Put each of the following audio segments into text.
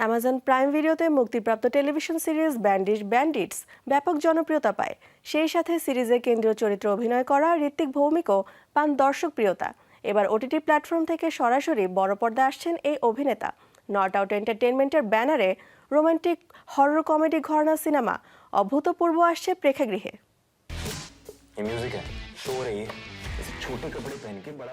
Amazon prime ভিডিওতে মুক্তিপ্রাপ্ত television series bandage ব্যান্ডিটস ব্যাপক জনপ্রিয়তা পায়। সেই সাথে সিরিজে কেন্দ্রীয় চরিত্রে অভিনয় করা ঋত্বিক ভৌমিকও পান দর্শক প্রিয়তা এবার ওটিটি প্ল্যাটফর্ম থেকে সরাসরি বড় পর্দা আসছেন এই অভিনেতা। নট আউট এন্টারটেনমেন্টের ব্যানারে রোমান্টিক হরর কমেডি ঘরনা সিনেমা অভূতপূর্ব আসছে প্রেক্ষাগৃহে।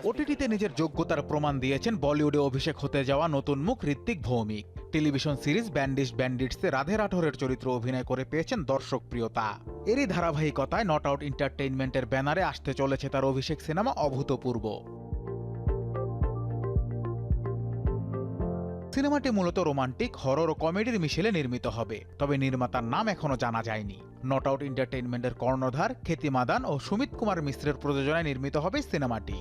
ওটিটিতে নিজের যোগ্যতার প্রমাণ দিয়েছেন বলিউডে অভিষেক হতে যাওয়া নতুন মুখ ঋত্বিক ভৌমিক। টেলিভিশন সিরিজ ব্যান্ডিশ ব্যান্ডিটসে রাধে রাঠোরের চরিত্র অভিনয় করে পেয়েছেন দর্শক প্রিয়তা। এরই ধারাবাহিকতায় নট আউট এন্টারটেইনমেন্টের ব্যানারে আসতে চলেছে তার অভিষেক সিনেমা অভূতপূর্ব। সিনেমাটি মূলত রোমান্টিক, হরর ও কমেডির মিশেলে নির্মিত হবে, তবে নির্মাতার নাম এখনও জানা যায়নি। নট আউট এন্টারটেইনমেন্টের কর্ণধার খ্যাতি মাদান ও সুমিত কুমার মিশ্রের প্রযোজনায় নির্মিত হবে সিনেমাটি।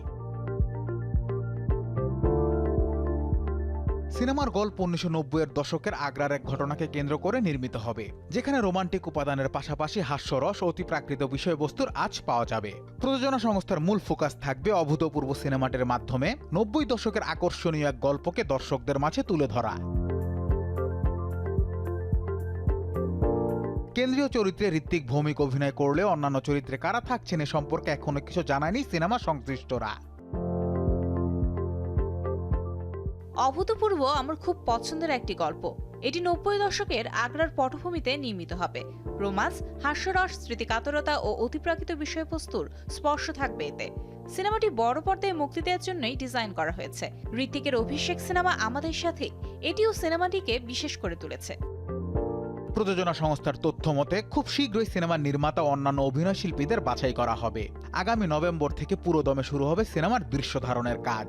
সিনেমার গল্প উনিশশো নব্বইয়ের দশকের আগ্রার এক ঘটনাকে কেন্দ্র করে নির্মিত হবে, যেখানে রোমান্টিক উপাদানের পাশাপাশি হাস্যরস ও অতিপ্রাকৃত বিষয়বস্তুর আজ পাওয়া যাবে। প্রযোজনা সংস্থার মূল ফোকাস থাকবে অভূতপূর্ব সিনেমাটির মাধ্যমে নব্বই দশকের আকর্ষণীয় এক গল্পকে দর্শকদের মাঝে তুলে ধরা। কেন্দ্রীয় চরিত্রে ঋত্বিক ভৌমিক অভিনয় করলেও অন্যান্য চরিত্রে কারা থাকছেন এ সম্পর্কে এখনও কিছু জানায়নি সিনেমা সংশ্লিষ্টরা। অভূতপূর্ব আমার খুব পছন্দের একটি গল্প। এটি নব্বই দশকের আগ্রার পটভূমিতে নির্মিত হবে। রোমান্স, হাস্যরস, স্মৃতিকাতরতা ও অতিপ্রাকৃত বিষয়বস্তুর স্পর্শ থাকবে এতে। সিনেমাটি বড় পর্দায় মুক্তি দেওয়ার জন্যই ডিজাইন করা হয়েছে। ঋত্বিকের অভিষেক সিনেমা আমাদের সাথে, এটিও সিনেমাটিকে বিশেষ করে তুলেছে। প্রযোজনা সংস্থার তথ্য মতে, খুব শীঘ্রই সিনেমার নির্মাতা অন্যান্য অভিনয় শিল্পীদের বাছাই করা হবে। আগামী নভেম্বর থেকে পুরোদমে শুরু হবে সিনেমার দৃশ্য ধারণের কাজ।